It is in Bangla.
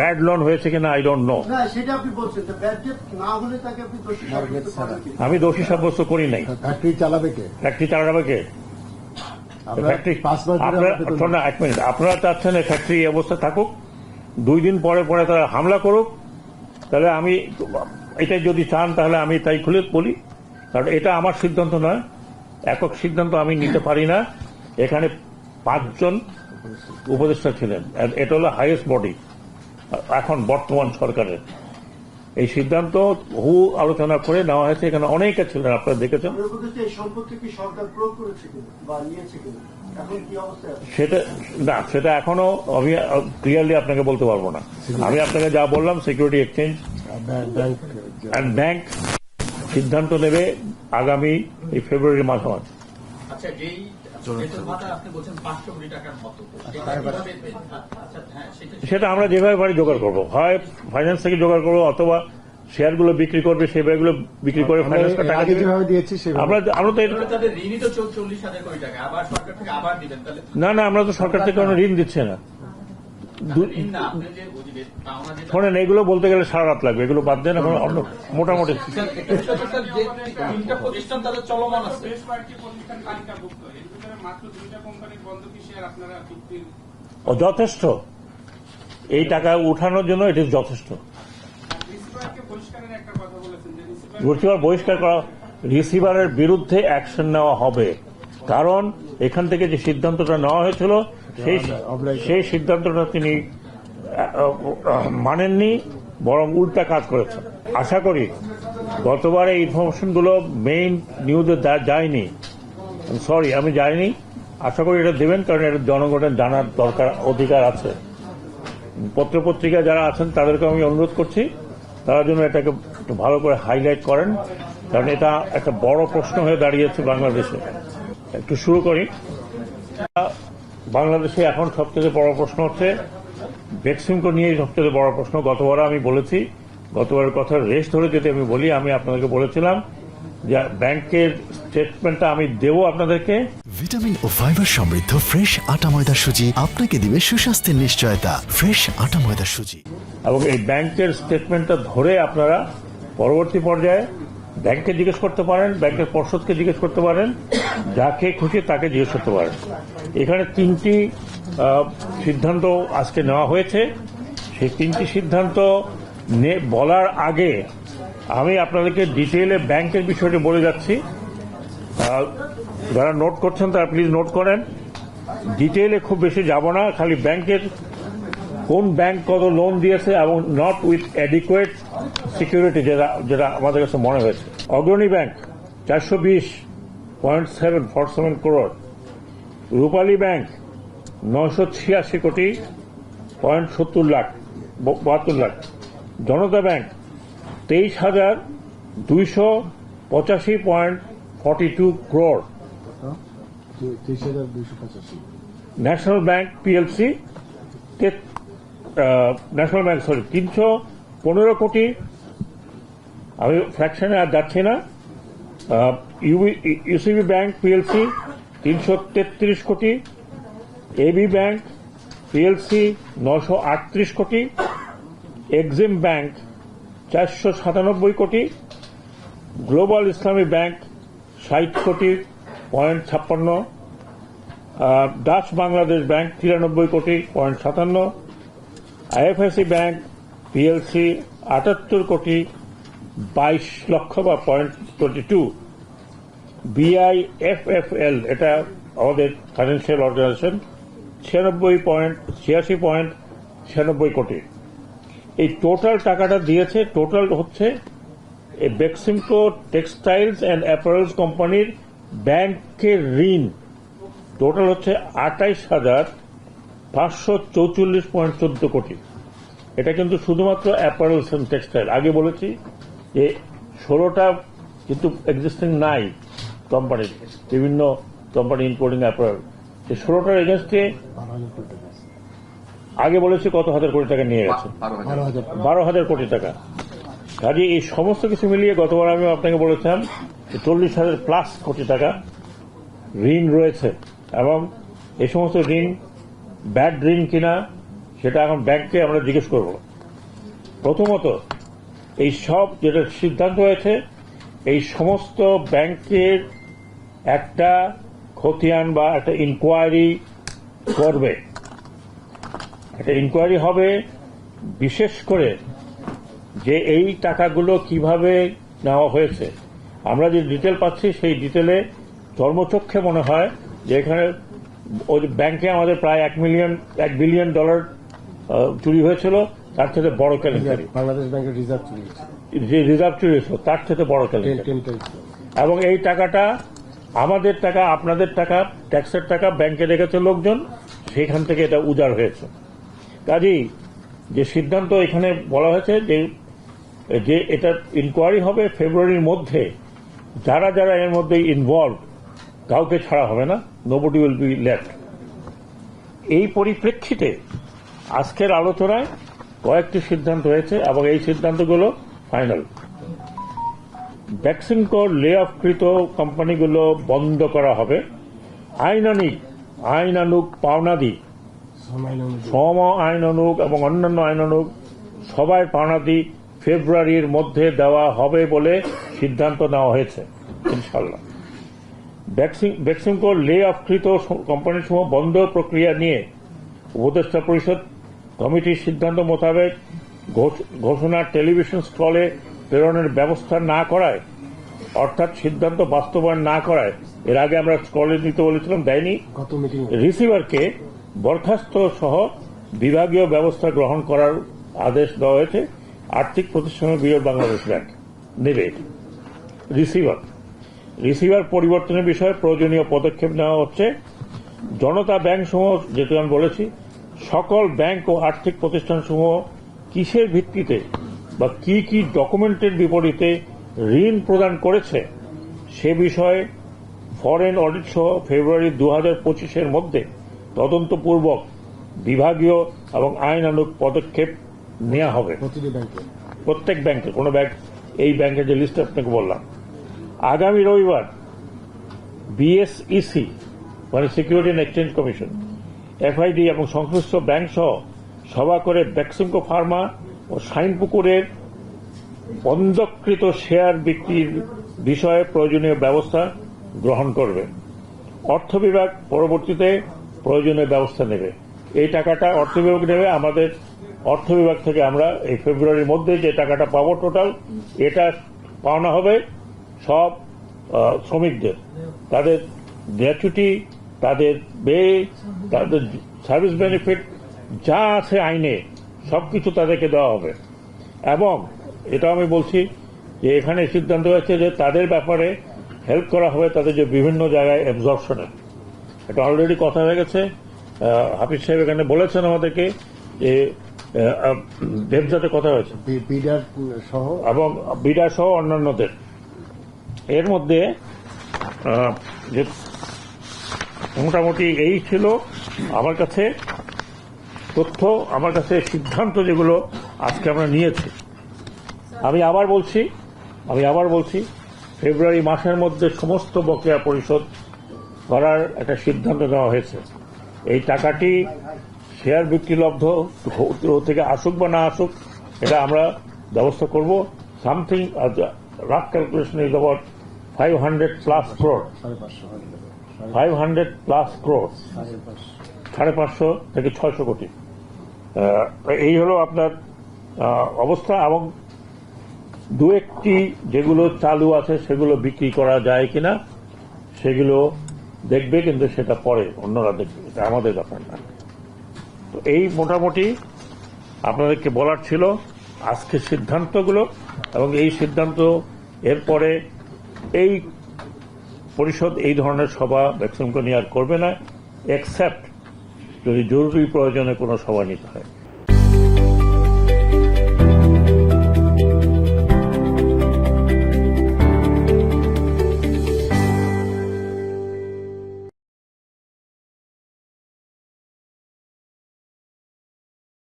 ব্যাড লোন হয়েছে কিনা আই ডোন্ট নো সেটা আপনি বলছেন। তো ব্যাড ডেট না হলে তাকে আপনি দোষী সাব্যস্ত করেন কি? আমি দোষী সাব্যস্ত করি নাই। ফ্যাক্টরি চালাবে কে? ফ্যাক্টরি চালাবে কে? এক মিনিট। আপনারা চাচ্ছেন এই ফ্যাক্টরি এই অবস্থা থাকুক। দুই দিন পরে পরে তারা হামলা করুক। তাহলে আমি এটা যদি চান তাহলে আমি তাই খুলে বলি। কারণ এটা আমার সিদ্ধান্ত নয়। একক সিদ্ধান্ত আমি নিতে পারি না। এখানে পাঁচজন উপদেষ্টা ছিলেন। এটা হলো হাইয়েস্ট বডি এখন বর্তমান সরকারের। এই সিদ্ধান্ত হু আলোচনা করে নেওয়া হয়েছে এখানে অনেকে ছিলেন আপনারা দেখেছেন। আপনার উপদেশে এই সম্পত্তি কি সরকার প্রয়োগ করেছে কিনা বা নিয়েছে কিনা? এখন কি অবস্থায় আছে? সেটা না সেটা এখনও আমি ক্লিয়ারলি আপনাকে বলতে পারব না। আমি আপনাকে যা বললাম সিকিউরিটি এক্সচেঞ্জ অ্যান্ড ব্যাংক সিদ্ধান্ত নেবে আগামী এই ফেব্রুয়ারি মাসে আচ্ছা সেটা পেন? আচ্ছা হ্যাঁ সেটা আমরা যেভাবে পারি জোগাড় করব। হয় ফাইন্যান্স থেকে জোগাড় করব অথবা শেয়ারগুলো বিক্রি করবে সেগুলো বিক্রি করে ফাইন্যান্স টাকা যেভাবে দিয়েছি সেভাবে। আমরা আমরা তো এটা- তাদের ঋণই তো চল্লিশ হাজার কোটি টাকা। আবার সরকার থেকে আবার দিবেন তাহলে না না আমরা তো সরকার থেকে কোনো ঋণ দিচ্ছে না। শোনেন, এগুলো বলতে গেলে সারা রাত লাগবে, এগুলো বাদ দেন, এখন অন্য মোটামুটি যথেষ্ট। এই টাকা উঠানোর জন্য এটি যথেষ্ট। রিসিভার বহিষ্কার করা রিসিভারের বিরুদ্ধে অ্যাকশন নেওয়া হবে। কারণ এখান থেকে যে সিদ্ধান্তটা নেওয়া হয়েছিল সেই সিদ্ধান্তটা তিনি মানেননি, বরং উল্টা কাজ করেছেন। আশা করি গতবার এই ইনফরমেশনগুলো মেইন নিউজে যায়নি সরি আমি যাইনি। আশা করি এটা দেবেন, কারণ এটা জনগণের জানার দরকার, অধিকার আছে। পত্রপত্রিকা যারা আছেন, তাদেরকে আমি অনুরোধ করছি, তারা যেন এটাকে একটু ভালো করে হাইলাইট করেন, কারণ এটা একটা বড় প্রশ্ন হয়ে দাঁড়িয়েছে বাংলাদেশে। একটু শুরু করি। বাংলাদেশে এখন সবথেকে বড় প্রশ্ন হচ্ছে ভ্যাকসিনকে নিয়ে সবথেকে বড় প্রশ্ন গতবার আমি বলেছি গতবারের কথা রেস্ট ধরে যদি আমি বলি আমি আপনাদেরকে বলেছিলাম যে ব্যাংকের স্টেটমেন্টটা আমি দেবো আপনাদেরকে। ভিটামিন ও ফাইবার সমৃদ্ধ ফ্রেশ আটা ময়দা সুজি আপনাকে দিবে সুস্বাস্থ্যের নিশ্চয়তা ফ্রেশ আটা ময়দা সুজি। এবং এই ব্যাংকের স্টেটমেন্টটা ধরে আপনারা পরবর্তী পর্যায়ে ব্যাংকে জিজ্ঞেস করতে পারেন ব্যাংকের পর্ষদকে জিজ্ঞেস করতে পারেন যাকে খুশি তাকে জিজ্ঞেস করতে পারেন। এখানে তিনটি সিদ্ধান্ত আজকে নেওয়া হয়েছে। সেই তিনটি সিদ্ধান্ত বলার আগে আমি আপনাদেরকে ডিটেইলে ব্যাংকের বিষয়টি বলে যাচ্ছি। যারা নোট করছেন তারা প্লিজ নোট করেন। ডিটেইলে খুব বেশি যাব না, খালি ব্যাংকের কোন ব্যাংক কত লোন দিয়েছে এবং নট উইথ অ্যাডিকুয়েট সিকিউরিটি যেটা যেটা আমাদের কাছে মনে হয়েছে। অগ্রণী ব্যাংক, চারশো বিশ point seven four seven crore. Rupali bank, নয়শো ছিয়াশি কোটি, পয়েন্ট সত্তর লাখ বাহাত্তর লাখ। জনতা ব্যাংক, তেইশ হাজার দুইশো পঁচাশি point forty two crore. National bank PLC national bank, sorry, তিনশো পনেরো কোটি। আমি ফ্র্যাকশনে আর যাচ্ছি না। ইউসিবি ব্যাংক পিএলসি তিনশো তেত্রিশ কোটি। এবি ব্যাংক পিএলসি নশো আটত্রিশ কোটি। এক্সিম ব্যাংক চারশো সাতানব্বই কোটি। গ্লোবাল ইসলামী ব্যাংক ষাট কোটি পয়েন্ট ছাপ্পান্ন। ডাচ বাংলাদেশ ব্যাংক তিরানব্বই কোটি পয়েন্ট সাতান্ন। আইএফআইসি ব্যাংক পিএলসি আটাত্তর কোটি বাইশ লক্ষ বা পয়েন্ট টোয়েন্টি টু বিআইএফএফএল এটা আমাদের ফাইন্যান্সিয়াল অর্গানাইজেশন ছিয়ানব্বই পয়েন্ট ছিয়াশি পয়েন্ট ছিয়ানব্বই কোটি। এই টোটাল টাকাটা দিয়েছে টোটাল হচ্ছে বেক্সিমকো টেক্সটাইলস অ্যান্ড অ্যাপারেলস কোম্পানির ব্যাংকের ঋণ। টোটাল হচ্ছে আটাইশ হাজার পাঁচশো চৌচল্লিশ পয়েন্ট চোদ্দ কোটি। এটা কিন্তু শুধুমাত্র অ্যাপারেলস অ্যান্ড টেক্সটাইল আগে বলেছি যে ষোলোটা কিন্তু এক্সিস্টিং নাই কোম্পানির বিভিন্ন কোম্পানি ইনক্লুডিং অ্যাপারেল এই ষোলোটার এগেনস্টে আগে বলেছি কত হাজার কোটি টাকা নিয়ে গেছে। বারো হাজার কোটি টাকা। কাজে এই সমস্ত কিছু মিলিয়ে গতবার আমি আপনাকে বলেছিলাম চল্লিশ হাজার প্লাস কোটি টাকা ঋণ রয়েছে এবং এই সমস্ত ঋণ ব্যাড ঋণ কিনা সেটা এখন ব্যাংককে আমরা জিজ্ঞেস করব। প্রথমত এই সব যেটা সিদ্ধান্ত হয়েছে, এই সমস্ত ব্যাংকের একটা খতিয়ান বা একটা ইনকোয়ারি করবে। একটা ইনকোয়ারি হবে বিশেষ করে যে এই টাকাগুলো কীভাবে নেওয়া হয়েছে। আমরা যে ডিটেল পাচ্ছি সেই ডিটেলে চর্মচক্ষে মনে হয় যে এখানে ওই ব্যাংকে আমাদের প্রায় এক মিলিয়ন এক বিলিয়ন ডলার চুরি হয়েছিল। তার থেকে বড় কেলেঙ্কারি। বাংলাদেশ ব্যাংকের রিজার্ভ চুরি যে রিজার্ভ চুরি হয়েছিল তার থেকে বড় কেলেঙ্কারি। এবং এই টাকাটা আমাদের টাকা আপনাদের টাকা ট্যাক্সের টাকা ব্যাংকে রেখেছে লোকজন সেখান থেকে এটা উজাড় হয়েছে। কাজেই যে সিদ্ধান্ত এখানে বলা হয়েছে যে যে এটা ইনকোয়ারি হবে ফেব্রুয়ারির মধ্যে যারা যারা এর মধ্যে ইনভলভ কাউকে ছাড়া হবে না নোবডি উইল বি লেফট এই পরিপ্রেক্ষিতে আজকের আলোচনায় কয়েকটি সিদ্ধান্ত হয়েছে এবং এই সিদ্ধান্তগুলো ফাইনাল ভ্যাকসিনকো লে অফকৃত কোম্পানিগুলো বন্ধ করা হবে। আইনানিক আইনানুক পাওনাদি, সম আইনানুক এবং অন্যান্য আইনানুক সবাই পাওনাদি ফেব্রুয়ারির মধ্যে দেওয়া হবে বলে সিদ্ধান্ত নেওয়া হয়েছে ইনশাল্লাহ ভ্যাকসিনকো লে অফকৃত কোম্পানিসমূহ বন্ধ প্রক্রিয়া নিয়ে উপদেষ্টা পরিষদ কমিটির সিদ্ধান্ত মোতাবেক ঘোষ- ঘোষণা টেলিভিশন স্টলে প্রেরণের ব্যবস্থা না করায় অর্থাৎ সিদ্ধান্ত বাস্তবায়ন না করায় এর আগে আমরা স্টলে নিতে বলেছিলাম দেয়নি। রিসিভারকে বরখাস্ত সহ বিভাগীয় ব্যবস্থা গ্রহণ করার আদেশ দেওয়া হয়েছে। আর্থিক প্রতিষ্ঠানের বিরোধ বাংলাদেশ ব্যাংক নেবে রিসিভার। রিসিভার পরিবর্তনের বিষয়ে প্রয়োজনীয় পদক্ষেপ নেওয়া হচ্ছে। জনতা ব্যাংক সমূহ যেটা আমি বলেছি সকল ব্যাংক ও আর্থিক প্রতিষ্ঠান সমূহ কিসের ভিত্তিতে বা কি কি ডকুমেন্টের বিপরীতে ঋণ প্রদান করেছে সে বিষয়ে ফরেন অডিট সহ ফেব্রুয়ারি দু হাজার পঁচিশের মধ্যে তদন্তপূর্বক বিভাগীয় এবং আইনানুগ পদক্ষেপ নেওয়া হবে। প্রত্যেক ব্যাংকে কোনো ব্যাংক এই ব্যাংকের যে লিস্ট আপনাকে বললাম। আগামী রবিবার বিএসইসি মানে security and exchange commission FID এবং সংশ্লিষ্ট ব্যাংক সহ সভা করে ব্যাকসিমকো ফার্মা ও শাইনপুকুরের বন্ধকৃত শেয়ার বিক্রির বিষয়ে প্রয়োজনীয় ব্যবস্থা গ্রহণ করবে। অর্থ বিভাগ পরবর্তীতে প্রয়োজনীয় ব্যবস্থা নেবে। এই টাকাটা অর্থ বিভাগ নেবে। আমাদের অর্থ বিভাগ থেকে আমরা এই ফেব্রুয়ারির মধ্যে যে টাকাটা পাবো টোটাল এটা পাওনা হবে সব শ্রমিকদের। তাদের গ্র্যাচুটি তাদের বে তাদের সার্ভিস বেনিফিট যা আছে আইনে সবকিছু তাদেরকে দেওয়া হবে। এবং এটা আমি বলছি যে এখানে সিদ্ধান্ত হয়েছে যে তাদের ব্যাপারে হেল্প করা হবে তাদের যে বিভিন্ন জায়গায় অ্যাবজর্পশনে এটা অলরেডি কথা হয়ে গেছে। হাফিজ সাহেব এখানে বলেছেন আমাদেরকে যে দেবজাতে কথা হয়েছে। বিডার সহ? এবং বিডা সহ অন্যান্যদের। এর মধ্যে যে মোটামুটি এই ছিল আমার কাছে তথ্য, আমার কাছে সিদ্ধান্ত যেগুলো আজকে আমরা নিয়েছি। আমি আবার বলছি, আমি আবার বলছি, ফেব্রুয়ারি মাসের মধ্যে সমস্ত বকেয়া পরিশোধ করার একটা সিদ্ধান্ত নেওয়া হয়েছে। এই টাকাটি শেয়ার বিক্রিলব্ধ থেকে আসুক বা না আসুক, এটা আমরা ব্যবস্থা করব। Something rough calculation is about five hundred plus crore five hundred plus crore সাড়ে পাঁচশো। থেকে ছয়শো কোটি। এই হলো আপনার অবস্থা এবং দু একটি যেগুলো চালু আছে সেগুলো বিক্রি করা যায় কিনা সেগুলো দেখবে কিন্তু সেটা পরে অন্যরা দেখবে। এটা আমাদের ব্যাপার না। তো এই মোটামুটি আপনাদেরকে বলার ছিল আজকের সিদ্ধান্তগুলো এবং এই সিদ্ধান্ত এরপরে এই পরিষদ এই ধরনের সভা ভ্যাকসিনকে নিয়ে আর করবে না এক্সেপ্ট যদি জরুরি প্রয়োজনে কোনো সভা নিতে হয়।